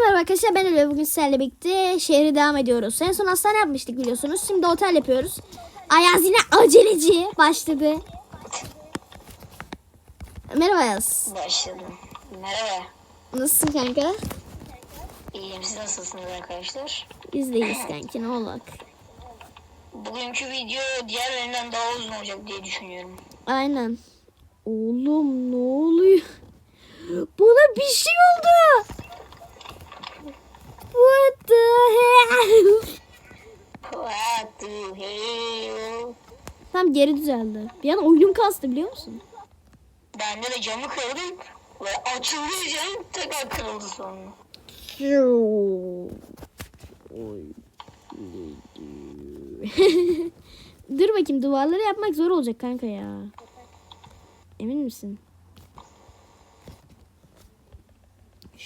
merhaba arkadaşlar ben Elif. Bugün sizlerle birlikte şehre devam ediyoruz. En son hastane yapmıştık biliyorsunuz. Şimdi otel yapıyoruz. Ayaz yine aceleci başladı. Merhaba Ayaz. Başladım. Merhaba. Nasılsın kanka? İyiyim. Siz nasılsınız arkadaşlar? Biz de iyiyiz kanki ne olak. Bugünkü video diğerlerinden daha uzun olacak diye düşünüyorum. Aynen. Oğlum ne oluyor? Bana bir şey oldu. What the hell? What the hell? Tam geri düzeldi. Bir an oyunum kastı biliyor musun? Bende de camı kırdım ve açıldı cam tekrar kırıldı sonra. Dur bakayım duvarları yapmak zor olacak kanka ya. Emin misin?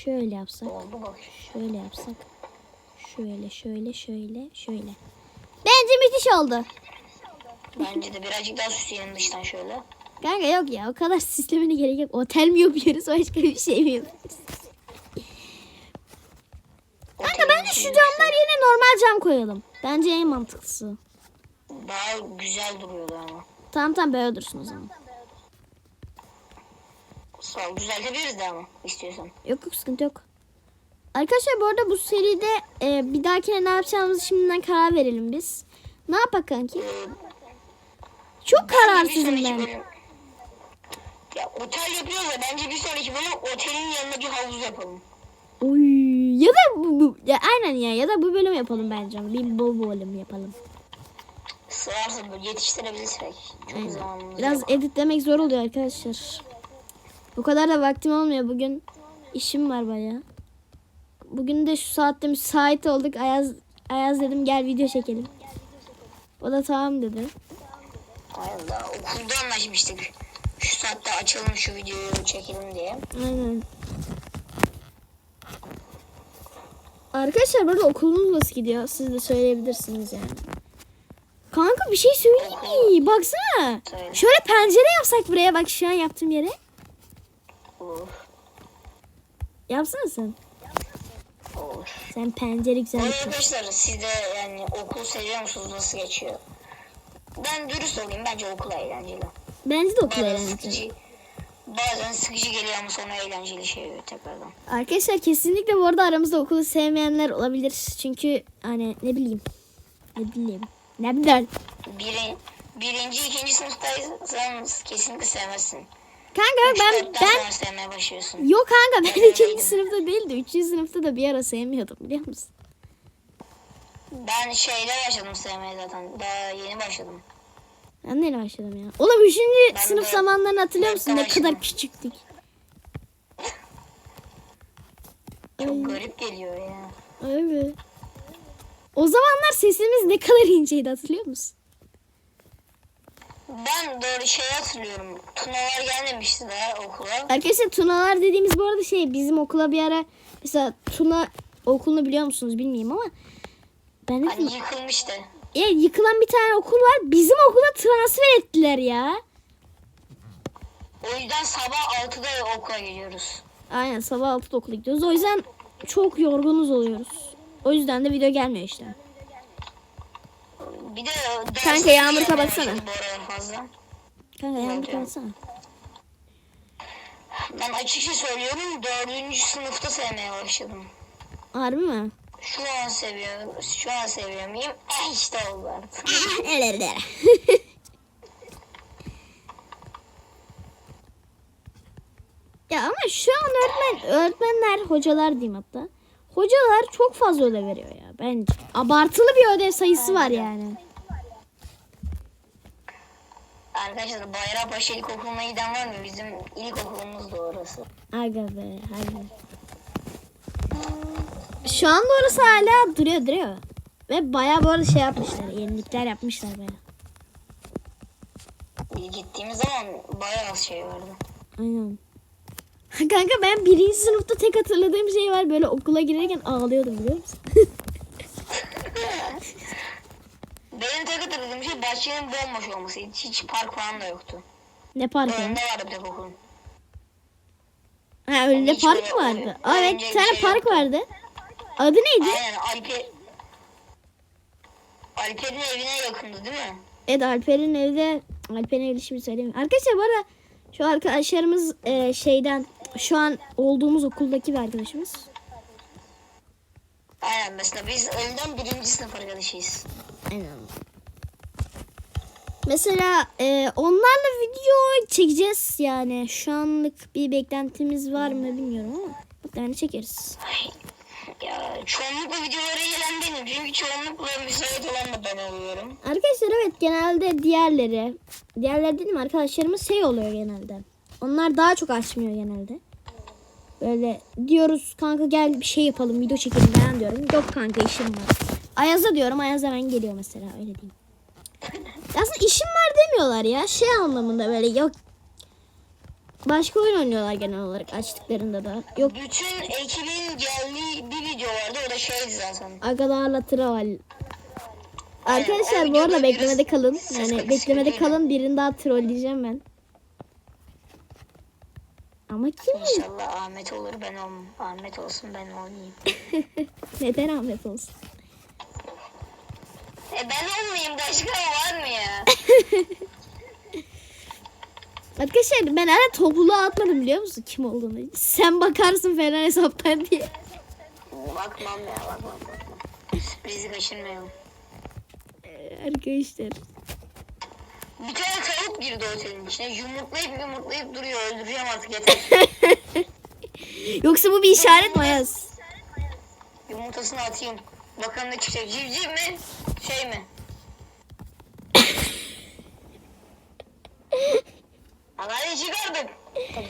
Şöyle yapsak, Oldu bak. şöyle yapsak. Şöyle, şöyle, şöyle, şöyle. Bence müthiş oldu. Bence de birazcık daha süsleyelim dıştan şöyle. Kanka yok ya o kadar süslemene gerek yok. Otel mi yapıyoruz başka bir şey mi yapıyoruz? Kanka bence şu camlar yerine normal cam koyalım. Bence en mantıklısı. Daha güzel duruyordu ama. Tamam tamam böyle dursun o zaman. Sağ ol. Düzeltebiliriz de ama istiyorsan. Yok yok sıkıntı yok. Arkadaşlar bu arada bu seride e, bir dahakine ne yapacağımızı şimdiden karar verelim biz. Ne yapak kanki? Ee, Çok kararsızım ben. bölüm- Ya otel yapıyoruz ya bence bir sonraki bölüm otelin yanına bir havuz yapalım. Oy, ya da bu, bu ya aynen ya ya da bu bölüm yapalım bence. Bir bu bölüm yapalım. Sığarsa yetiştirebilirsek. Çok Aynen. zamanımız Biraz yok. editlemek zor oluyor arkadaşlar. Bu kadar da vaktim olmuyor bugün. işim var baya. Bugün de şu saatte müsait olduk. Ayaz Ayaz dedim gel video çekelim. O da tamam dedi. Daha okulda anlaşmıştık. Şu saatte açalım şu videoyu çekelim diye. Aynen. Arkadaşlar burada okulumuz nasıl gidiyor? Siz de söyleyebilirsiniz yani. Kanka bir şey söyleyeyim mi? Baksana. Şöyle pencere yapsak buraya bak şu an yaptığım yere. Olur. Yapsana sen. Olur. Sen pencere güzel yap. arkadaşlar siz de yani okul seviyor musunuz? Nasıl geçiyor? Ben dürüst olayım. Bence okul eğlenceli. Bence de okul Bazen eğlenceli. sıkıcı, bazen sıkıcı geliyor ama sonra eğlenceli şey oluyor tekrardan. Arkadaşlar kesinlikle bu arada aramızda okulu sevmeyenler olabilir. Çünkü hani ne bileyim. Ne bileyim. Ne bileyim. Biri, birinci, ikinci sınıftaysanız kesinlikle sevmezsin. Kanka ben ben sevmeye başlıyorsun. yok kanka ben ikinci sınıfta değil de üçüncü sınıfta da bir ara sevmiyordum biliyor musun? Ben şeyle başladım sevmeye zaten. Daha yeni başladım. Ben neyle başladım ya? Oğlum üçüncü Ben sınıf de- zamanlarını hatırlıyor ben musun? Ne kadar başladım. küçüktük. Çok garip geliyor ya. Evet. O zamanlar sesimiz ne kadar inceydi hatırlıyor musun? Ben doğru şey hatırlıyorum. Tunalar gelmemişti daha okula. Arkadaşlar Tunalar dediğimiz bu arada şey bizim okula bir ara mesela Tuna okulunu biliyor musunuz bilmiyorum ama ben de Hani yıkılmıştı. ya yıkılan bir tane okul var. Bizim okula transfer ettiler ya. O yüzden sabah 6'da okula geliyoruz. Aynen sabah 6'da okula gidiyoruz. O yüzden çok yorgunuz oluyoruz. O yüzden de video gelmiyor işte. Bir de Kanka, yağmur kapatsana. Kanka yağmur kapatsana. Ben açıkça söylüyorum dördüncü sınıfta sevmeye başladım. Harbi mi? Şu an seviyorum. Şu an seviyor muyum? Eh işte oldu artık. ya ama şu an öğretmen, öğretmenler, hocalar diyeyim hatta. Hocalar çok fazla ödev veriyor ya bence. Abartılı bir ödev sayısı var yani. Arkadaşlar Bayrampaşa İlkokulu'na giden var mı? Bizim ilkokulumuz da orası. Aga be hadi. Şu anda orası hala duruyor duruyor. Ve bayağı bu arada şey yapmışlar. Yenilikler yapmışlar bayağı. Gittiğimiz zaman bayağı az şey vardı. Aynen. Kanka ben birinci sınıfta tek hatırladığım şey var. Böyle okula girerken ağlıyordum biliyor musun? Benim tek hatırladığım şey bahçenin bomboş olmasıydı. Hiç park falan da yoktu. ne parkı? Önünde vardı bir tek okulun. Ha önünde Hiç park böyle vardı. Aa, evet bir tane şey park vardı. Adı neydi? Aynen Alper. Alper'in evine yakındı değil mi? Evet Alper'in evde Alper'in evde şimdi söyleyeyim. Arkadaşlar bu arada şu arkadaşlarımız e, şeyden şu an olduğumuz okuldaki bir arkadaşımız. Aynen mesela biz önden birinci sınıf arkadaşıyız. Aynen. Mesela e, onlarla video çekeceğiz yani. Şu anlık bir beklentimiz var mı bilmiyorum ama yani çekeriz. Ya çoğunlukla videolara gelen benim. Çünkü çoğunlukla müsait olan da ben oluyorum. Arkadaşlar evet genelde diğerleri diğerleri dedim arkadaşlarımız şey oluyor genelde. Onlar daha çok açmıyor genelde. Böyle diyoruz kanka gel bir şey yapalım video çekelim ben diyorum. Yok kanka işim var. Ayaz'a diyorum Ayaz hemen geliyor mesela öyle diyeyim. Aslında işim var demiyorlar ya şey anlamında böyle yok. Başka oyun oynuyorlar genel olarak açtıklarında da. Yok Bütün ekibin geldiği bir video vardı. O da şeydi zaten. agalarla. Aynen, Arkadaşlar bu arada beklemede kalın. Yani beklemede kalın. Birini daha trolleyeceğim ben. Ama kim? İnşallah Ahmet olur ben olmam. Ahmet olsun ben olmayayım. Neden Ahmet olsun? E ben olmayayım başka var mı ya? Arkadaşlar ben hala topluluğa atmadım biliyor musun kim olduğunu? Sen bakarsın falan hesaptan diye. bakmam ya bakmam bakmam. Sürprizi kaçırmayalım. Ee, Arkadaşlar. Bir tane tavuk girdi otelin içine. Yumurtlayıp yumurtlayıp duruyor. Öldüreceğim artık yeter. Yoksa bu bir işaret mi Ayaz? Yumurtasını atayım. Bakalım ne çıkacak. Civciv mi? Şey mi? Anayı çıkardık.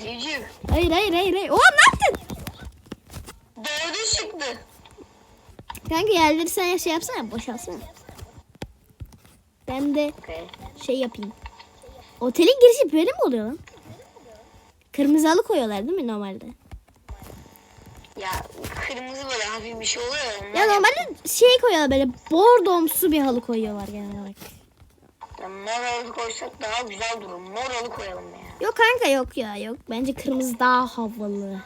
Civciv. Hayır hayır hayır hayır. Oo ne yaptın? Dördü çıktı. Kanka yerleri sen şey yapsana boşalsana. Ben de Okay. şey yapayım. Otelin girişi böyle mi oluyor lan? Kırmızı halı koyuyorlar değil mi normalde? Ya kırmızı böyle hafif bir şey oluyor ya. onlar Ya normalde şey koyuyorlar böyle bordomsu bir halı koyuyorlar genel olarak. Ya mor halı koysak daha güzel durur. Mor halı koyalım ya. Yok kanka yok ya yok. Bence kırmızı daha havalı.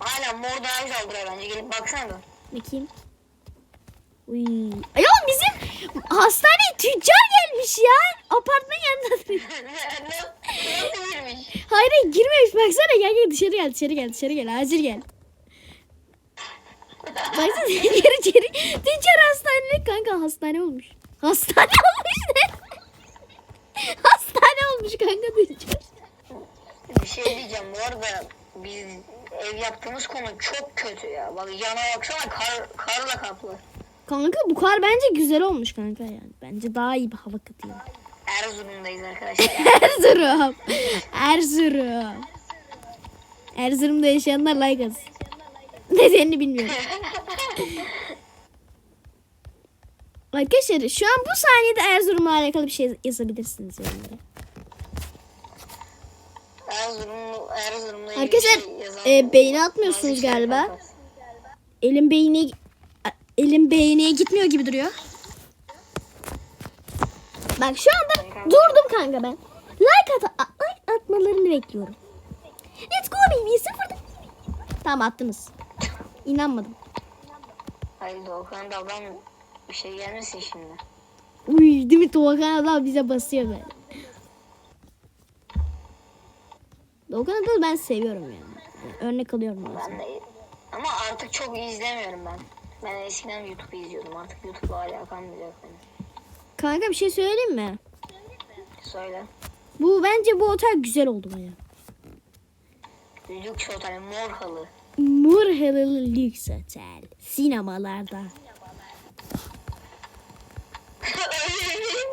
Aynen mor daha güzel duruyor bence. Gelip baksana. Bakayım. Uy. Ay oğlum bizim hastaneye tüccar gelmiş ya. Apartman yanında. Nasıl girmiş? Hayır hayır, girmemiş baksana gel gel dışarı gel dışarı gel dışarı gel acil gel. Baksana içeri içeri. Tüccar hastane kanka hastane olmuş. Hastane olmuş ne? hastane olmuş kanka tüccar. Bir şey diyeceğim bu arada biz ev yaptığımız konu çok kötü ya. Bak yana baksana kar, karla kaplı. Kanka bu kar bence güzel olmuş kanka yani. Bence daha iyi bir hava katıyor. Erzurum'dayız arkadaşlar. Erzurum. Erzurum. Erzurum'da yaşayanlar like atsın. Nedenini bilmiyorum. Arkadaşlar şu an bu saniyede Erzurum'la alakalı bir şey yazabilirsiniz yorumlara. Erzurumlu, Erzurum'la ilgili Arkadaşlar, şey e, bazı atmıyorsunuz galiba. Elim beğeniye elim beğeniye gitmiyor gibi duruyor. Bak şu anda durdum kanka ben. Like, at like atmalarını bekliyorum. Let's go baby sıfırda. Tamam attınız. İnanmadım. Hayır Doğukan Dal'dan bir şey gelmesin şimdi. Uy değil mi Doğukan adam bize basıyor böyle. Doğukan adamı ben seviyorum yani. Yani örnek alıyorum bazen. Ben de ama artık çok izlemiyorum ben. Ben eskiden YouTube izliyordum. Artık YouTube'la alakam bile yok benim. Kanka bir şey söyleyeyim mi? Söyle. Bu bence bu otel güzel oldu baya. Lüks otel mor halı. Murhalılı lüks otel. Sinemalarda.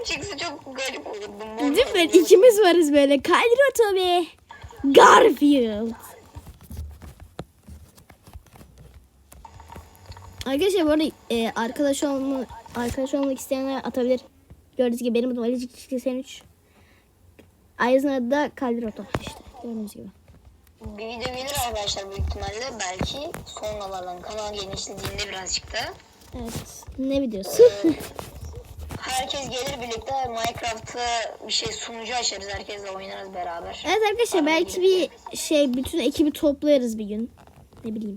Çıksa çok garip olurdu. Değil mi? İkimiz varız böyle. Kadroto ve Garfield. Arkadaşlar bu arada e, arkadaş olma, arkadaş olmak isteyenler atabilir. Gördüğünüz gibi benim adım Ali Cikçik 83. Ayaz'ın adı da Kadroto işte. Gördüğünüz gibi. Video gelir arkadaşlar büyük ihtimalle. Belki sonralardan kanal genişlediğinde birazcık da. Evet. Ne videosu? Herkes gelir birlikte Minecraft'ta bir şey sunucu açarız. Herkesle oynarız beraber. evet arkadaşlar Arada belki bir şey bütün ekibi toplarız bir gün. Ne bileyim.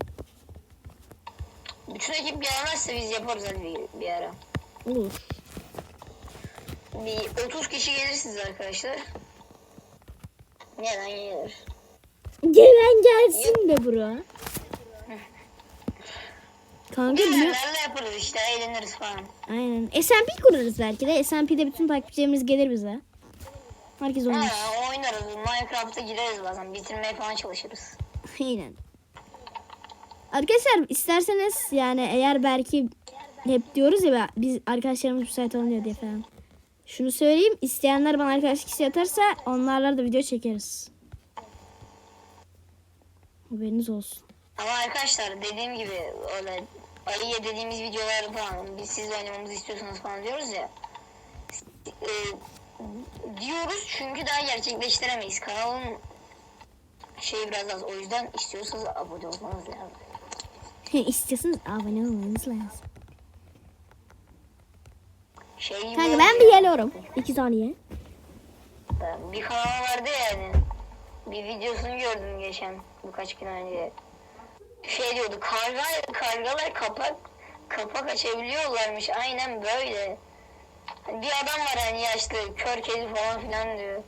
Bütün ekip gelmezse biz yaparız hadi bir, bir ara. Olur. Bir 30 kişi gelirsiniz arkadaşlar. Neden gelir? Gelen gelsin be bro. Kanka biliyor. Bizlerle yaparız işte eğleniriz falan. Aynen. SMP kurarız belki de. SMP'de bütün takipçilerimiz gelir bize. Herkes oynar. Ha, oynarız. Minecraft'a gireriz bazen. Bitirmeye falan çalışırız. Aynen. Arkadaşlar isterseniz yani eğer belki hep diyoruz ya biz arkadaşlarımız müsait olmuyor diye falan. Şunu söyleyeyim. isteyenler bana arkadaşlık isteği atarsa onlarla da video çekeriz. Haberiniz olsun. Ama arkadaşlar dediğim gibi öyle ayıya dediğimiz videoları falan biz siz oynamamızı istiyorsanız falan diyoruz ya. E, diyoruz çünkü daha gerçekleştiremeyiz. Kanalın şeyi biraz az. O yüzden istiyorsanız abone olmanız lazım. İstiyorsanız abone olmanız lazım. Şey Kanka ben bir geliyorum. İki saniye. Bir kanal vardı ya yani. Bir videosunu gördüm geçen birkaç gün önce. Şey diyordu karga, kargalar kapak kapak açabiliyorlarmış aynen böyle. Bir adam var hani yaşlı kör kedi falan filan diyor.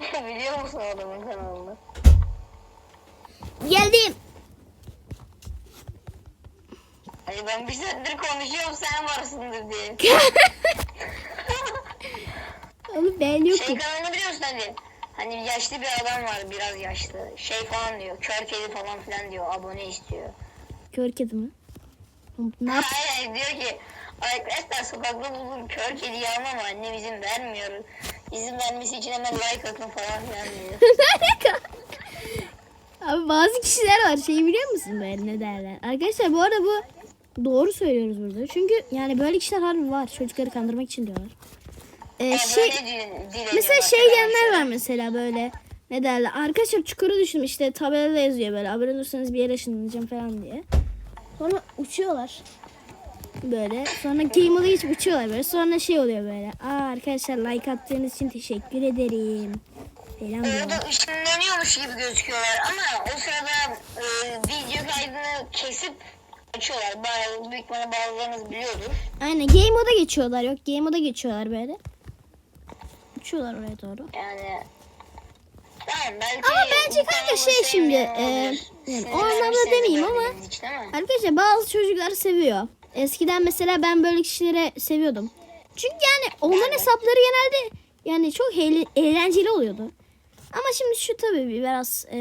Biliyor musun adamın kanalını? Geldim. Hani ben bir saattir konuşuyorum sen varsındır diye. Oğlum ben şey yokum. kanalını biliyorsun hani. Hani yaşlı bir adam var biraz yaşlı. Şey falan diyor kör kedi falan filan diyor abone istiyor. Kör kedi mi? Ne yap? Hayır diyor ki arkadaşlar sokakta buldum kör kediyi ama annem izin vermiyor. İzin vermesi için hemen like atın falan filan diyor. Abi bazı kişiler var şeyi biliyor musun böyle ne derler. Arkadaşlar bu arada bu doğru söylüyoruz burada. Çünkü yani böyle kişiler harbi var. Çocukları kandırmak için diyorlar. Ee, Ya şey, mesela şey diyenler var mesela böyle ne derler. Arkadaşlar çukura düştüm işte tabelada yazıyor böyle. Abone olursanız bir yere ışınlanacağım falan diye. Sonra uçuyorlar. Böyle. Sonra game moda geçip uçuyorlar böyle. Sonra şey oluyor böyle. Aa arkadaşlar like attığınız için teşekkür ederim. Falan. Orada ışınlanıyormuş gibi gözüküyorlar ama o sırada e, video kaydını kesip açıyorlar. Bazı, büyük ihtimalle bazılarınız biliyordur. Aynen game moda geçiyorlar. Yok game moda geçiyorlar böyle. Uçuyorlar oraya doğru. Yani Tamam belki Ama bence kanka şey şimdi, e, yani Sizin o anlamda vermişsiniz demeyeyim ama- Arkadaşlar bazı çocuklar seviyor. Eskiden mesela ben böyle kişileri seviyordum. Çünkü yani onların hesapları genelde yani çok eğle- eğlenceli oluyordu. Ama şimdi şu tabii bir biraz e,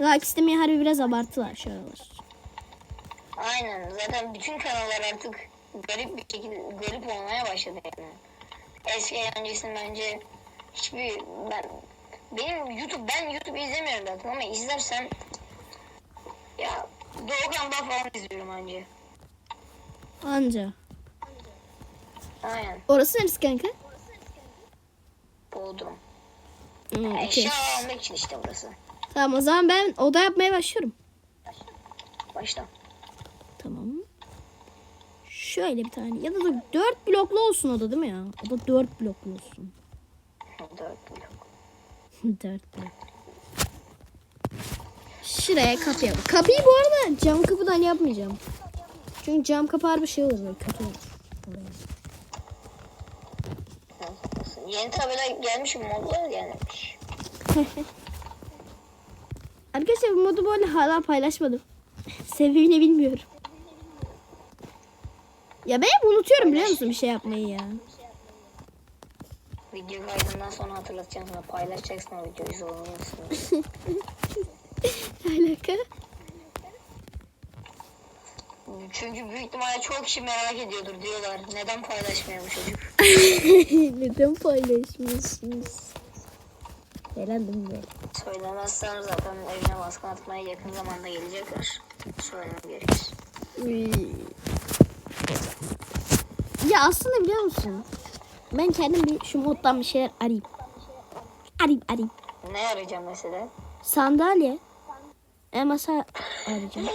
like istemeyi harbi biraz abarttılar şu aralar. Aynen zaten bütün kanallar artık garip bir şekilde garip olmaya başladı yani. Eski öncesinde bence hiçbir ben benim YouTube ben YouTube izlemiyorum zaten ama izlersem ya Doğukan'dan falan izliyorum anca. Anca. Aynen. Orası neresi kanka? Bodrum. Hmm, okey. Eşya almak için işte burası. Tamam o zaman ben oda yapmaya başlıyorum. Başla. Şöyle bir tane ya da dur, dört bloklu olsun oda değil mi ya? Oda dört bloklu olsun. Dört blok. dört blok. Şuraya kapı yap. Kapıyı bu arada cam kapıdan yapmayacağım. Çünkü cam kapı harbi şey olur böyle kötü olur. Yeni tabela gelmiş mi? Modlar gelmiş. Arkadaşlar bu modu böyle hala paylaşmadım. Sebebini bilmiyorum. Ya ben hep unutuyorum biliyor musun bir şey yapmayı ya. Video kaydından sonra hatırlatacağım sana paylaşacaksın o videoyu zorunlusun. Alaka. Çünkü büyük ihtimalle çok kişi merak ediyordur diyorlar. Neden paylaşmıyor bu çocuk? Neden paylaşmıyorsunuz? Eğlendim böyle. Söylemezsen zaten evine baskın atmaya yakın zamanda gelecekler. Söylemem gerekir. Ya aslında biliyor musun? Ben kendim bir şu moddan bir şeyler arayayım. Arayayım arayayım. Ne arayacağım mesela? Sandalye. E masa arayacağım.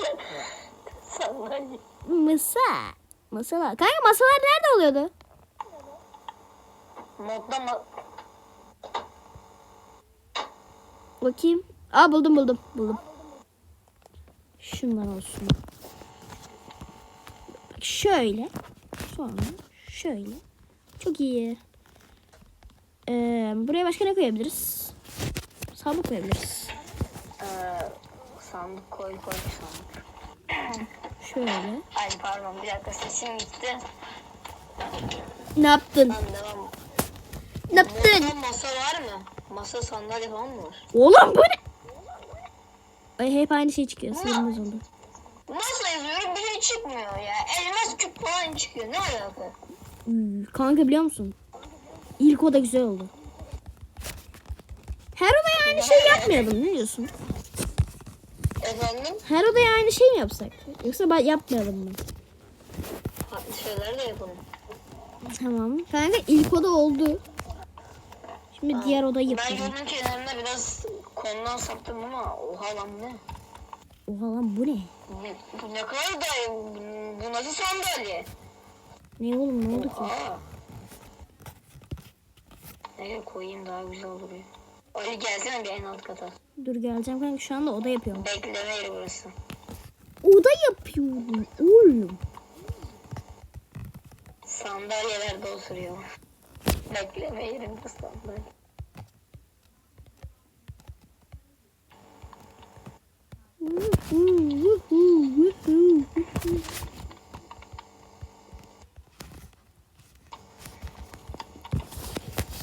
Sandalye. Masa. Masalar. Kanka masalar nerede oluyordu? Modda mı? Bakayım. Aa buldum buldum buldum. Şundan olsun. Şöyle. Sonra şöyle. Çok iyi. Ee, buraya başka ne koyabiliriz? Sabun koyabiliriz. Ee, sandık koy koy sandık. Şöyle. Ay pardon bir dakika sesim gitti. Ne yaptın? Tamam devam. Ne yaptın? Masa, masa var mı? Masa sandalye falan mı var? Oğlum bu ne? Ay hep aynı şey çıkıyor. Sığınmaz oldu. Masa yazıyorum bir şey çıkmıyor ya. Elmas küp falan çıkıyor. Ne alaka? Hmm, Kanka biliyor musun? İlk o da güzel oldu. Her odaya aynı şey yapmayalım. Ne diyorsun? Efendim? Her odaya aynı şey mi yapsak? Yoksa ben yapmayalım mı? Farklı şeyler de yapalım. Tamam. Kanka ilk oda oldu. Şimdi diğer odayı Ben yapalım. yolun kenarında biraz konudan saptım ama oha lan ne? Oha lan bu ne? Ne- Bu ne kadar da bu, bu nasıl sandalye? Ne oğlum ne oldu ki? Aa. Nereye koyayım daha güzel olur ya. Ali gelsene bir en alt kata. Dur geleceğim kanka şu anda oda yapıyorum. Bekleme yeri burası. Oda yapıyorum oğlum. Sandalyelerde oturuyor. Bekleme yerinde sandalye.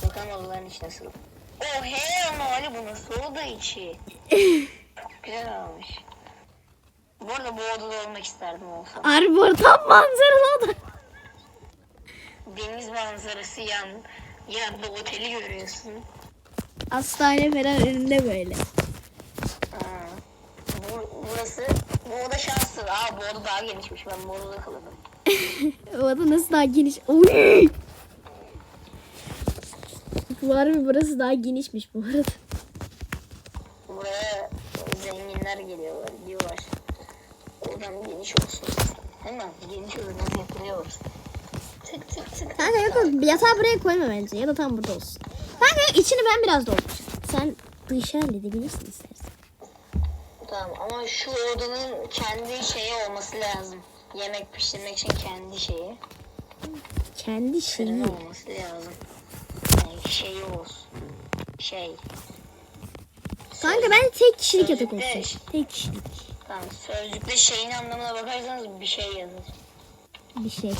Bakalım odaların içi nasıl. Oh he ama Ali bu nasıl oda içi? Çok güzel olmuş. Bu arada bu odada olmak isterdim olsam. Arbor tam manzaralı oda. Deniz manzarası yan, yanında oteli görüyorsun. Hastane falan önünde böyle. Aa, bu, burası, bu oda şanslı. Aa bu oda daha genişmiş. Ben bu odada kalırdım. O oda nasıl daha geniş? Oy! Var mı burası daha genişmiş bu arada. Buraya zenginler geliyorlar, diyorlar. Odan geniş olsun. Hemen geniş odadan yapılıyor. Tık tık tık. Kanka yok yok yatağı buraya koyma bence ya da tam burada olsun. Kanka içini ben biraz dolduracağım. Sen dışı halledebilirsin istersen. Tamam ama şu odanın kendi şeyi olması lazım. Yemek pişirmek için kendi şeyi. Kendi şeyi. Fırını olması lazım. Yani şeyi olsun. Şey. Kanka ben tek kişilik yatak Sözlükte- olsun. Tek kişilik. Tamam sözlükte şeyin anlamına bakarsanız bir şey yazır. Bir şey.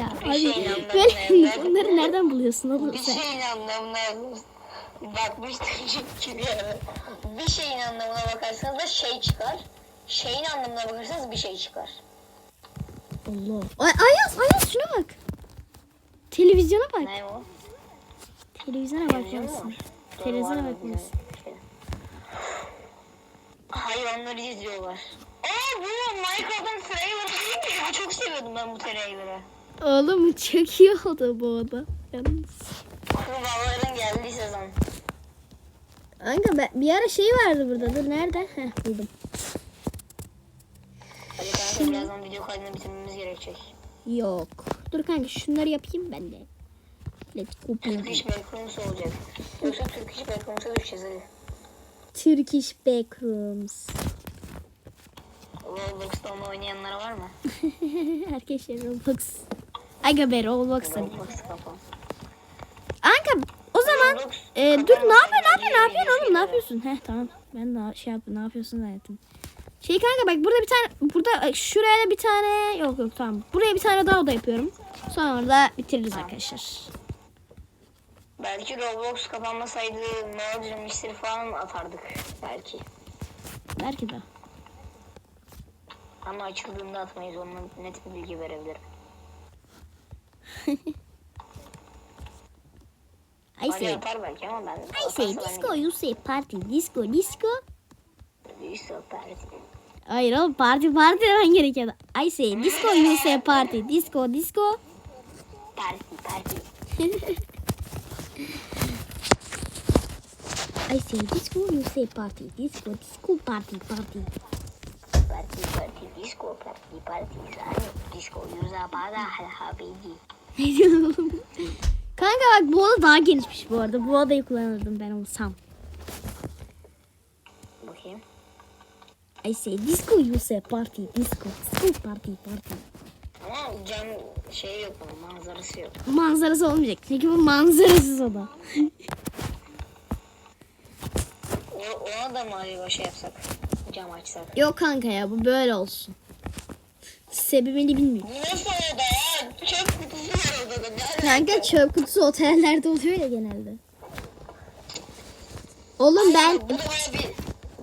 ya Bir abi şeyin anlamına böyle yazar. bunları nereden buluyorsun oğlum Bir sen? şeyin anlamına yazır. Bakmıştım çünkü bir ara. Bir şeyin anlamına bakarsanız da şey çıkar. Şeyin anlamına bakarsanız bir şey çıkar. Allah. Ay, Ayaz Ayaz şuna bak. Televizyona bak. Ne o? Televizyona bakmalısın. Televizyona bakmalısın. Şey. Hayvanları izliyorlar. Aa bu Minecraft'ın trailer'ı çok seviyordum ben bu trailer'ı. Oğlum çok iyi oldu bu oda. Yalnız. Kurbağaların geldiği sezon. Kanka ben, bir ara şey vardı burada. Dur nerede? Heh buldum. Hadi kanka birazdan video kaydını bitirmemiz gerekecek. Yok. Dur kanka şunları yapayım ben de. Let's go. Turkish Backrooms olacak. Yoksa Turkish Backrooms'a düşeceğiz hadi. Turkish Backrooms. Roblox'ta onu oynayanlara var mı? Arkadaşlar Roblox. Aga be Roblox tabii. Roblox kapan. Kanka Roblox e, dur kapanmasın ne yapıyorsun ne yapıyorsun ne yapıyorsun oğlum ne yapıyorsun? Heh tamam. Ben daha şey yaptım ne yapıyorsun zannettim. Şey kanka bak burada bir tane burada şuraya da bir tane yok yok tamam. Buraya bir tane daha oda yapıyorum. Sonra da bitiririz arkadaşlar. Belki Roblox kapanmasaydı Murder Mystery falan atardık belki. Belki de. Ama açıldığında atmayız ondan net bir bilgi verebilirim. I say, yapar belki ama ben I say disco, you say party, disco, disco. Disco party. Hayır oğlum parti parti demen gerekiyordu. I say disco, you say party, disco, disco. Party party. I say disco, you say party, disco, disco, party, party. Party party disco party party. Disco yüze bana hal habidi. Kanka bak bu oda daha genişmiş bu arada. Bu odayı kullanırdım ben olsam. Bakayım. I say disco, you say party, disco. Disco party, party. Ama cam şey yok bunun manzarası yok. Manzarası olmayacak. Çünkü bu manzarasız oda. O, ona da mı acaba şey yapsak? Cam açsak. Yok kanka ya bu böyle olsun. Sebebini bilmiyorum. Nasıl oda ya? Çöp kutusu var odada. Kanka çöp kutusu otellerde oluyor ya genelde. Oğlum ben Bu da böyle bir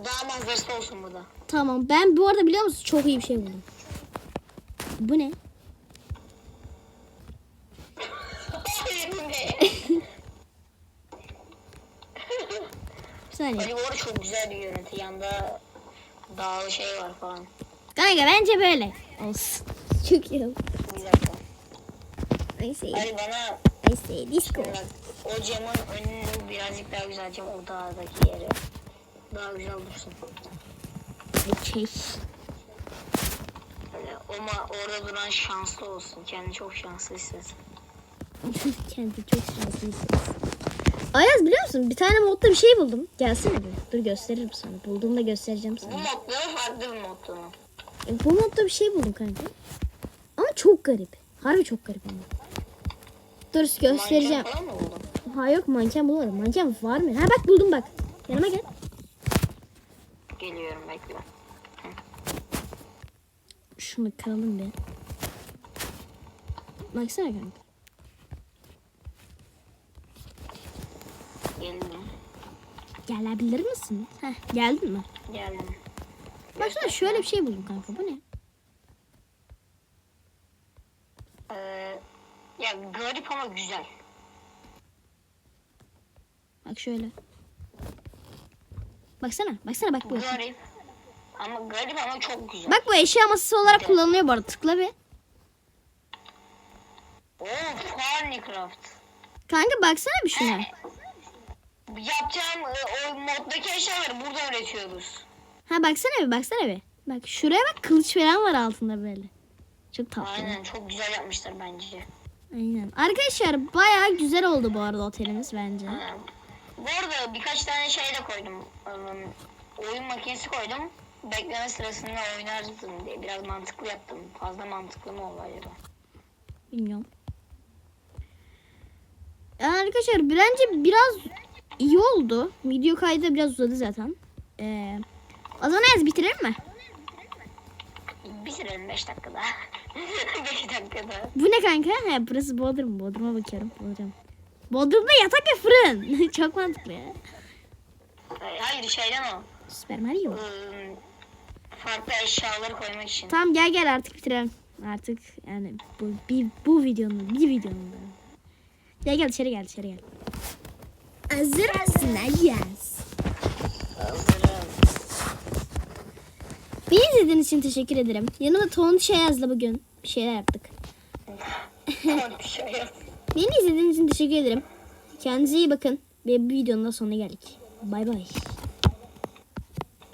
daha manzarası olsun burada. tamam ben bu arada biliyor musun çok iyi bir şey buldum. Bu ne? Bir saniye. Ali bu çok güzel bir görüntü. Yanda dağlı şey var falan. Kanka bence böyle olsun. Çok iyi oldu. I say, Ali bana I say disco. bak, o camın önünü birazcık daha güzel cam o dağdaki yeri. Daha güzel dursun. Okey. Böyle ama orada duran şanslı olsun. Kendi çok şanslı hissetsin. Kendi çok şanslıyız. Ayaz biliyor musun? Bir tane modda bir şey buldum. Gelsene bir. Dur gösteririm sana. Bulduğumda göstereceğim Bu sana. modda farklı bir modda mı? E, Bu modda bir şey buldum kanka. Ama çok garip. Harbi çok garip ama. Dur göstereceğim. Ha yok manken bulamadım. Manken var mı? Ha bak buldum bak. Yanıma gel. Geliyorum bekle. Şunu kıralım bir. Baksana kanka. Geldim. Gelebilir misin? Heh, geldin mi? Geldim. Baksana şöyle bir şey buldum kanka. Bu ne? Ee, ya garip ama güzel. Bak şöyle. Baksana. Baksana bak bu. Garip. Ama garip ama çok güzel. Bak bu eşya masası olarak kullanılıyor bu arada. Tıkla bir. Oo Farnicraft. Kanka baksana bir şuna. Yapacağım e, o moddaki eşyaları burada üretiyoruz. Ha baksana bir baksana bir. Bak şuraya bak kılıç falan var altında böyle. Çok tatlı. Aynen çok güzel yapmışlar bence. Aynen. Arkadaşlar bayağı güzel oldu bu arada otelimiz bence. Ha. Bu arada birkaç tane şey de koydum. Oyun makinesi koydum. Bekleme sırasında oynarsın diye biraz mantıklı yaptım. Fazla mantıklı mı oldu acaba? Bilmiyorum. Yani arkadaşlar bence biraz iyi oldu. Video kaydı biraz uzadı zaten. Ee, o zaman ez bitirelim mi? Bitirelim 5 dakikada. 5 dakikada. Bu ne kanka? He, burası Bodrum. Bodrum'a bakıyorum. Bodrum. Bodrum'da yatak ve fırın. Çok mantıklı ya. Hayır şeyden o. Süper Mario. Ee, farklı eşyaları koymak için. Tamam gel gel artık bitirelim. Artık yani bu bir bu videonun bir videonun da. Gel gel dışarı gel dışarı gel. Hazır mısın Ayaz? Hazırım. Beni izlediğiniz için teşekkür ederim. Yanımda Ton şey yazdı bugün. Bir şeyler yaptık. Şey. Beni izlediğiniz için teşekkür ederim. Kendinize iyi bakın. Ve bu videonun da sonuna geldik. Bay bay.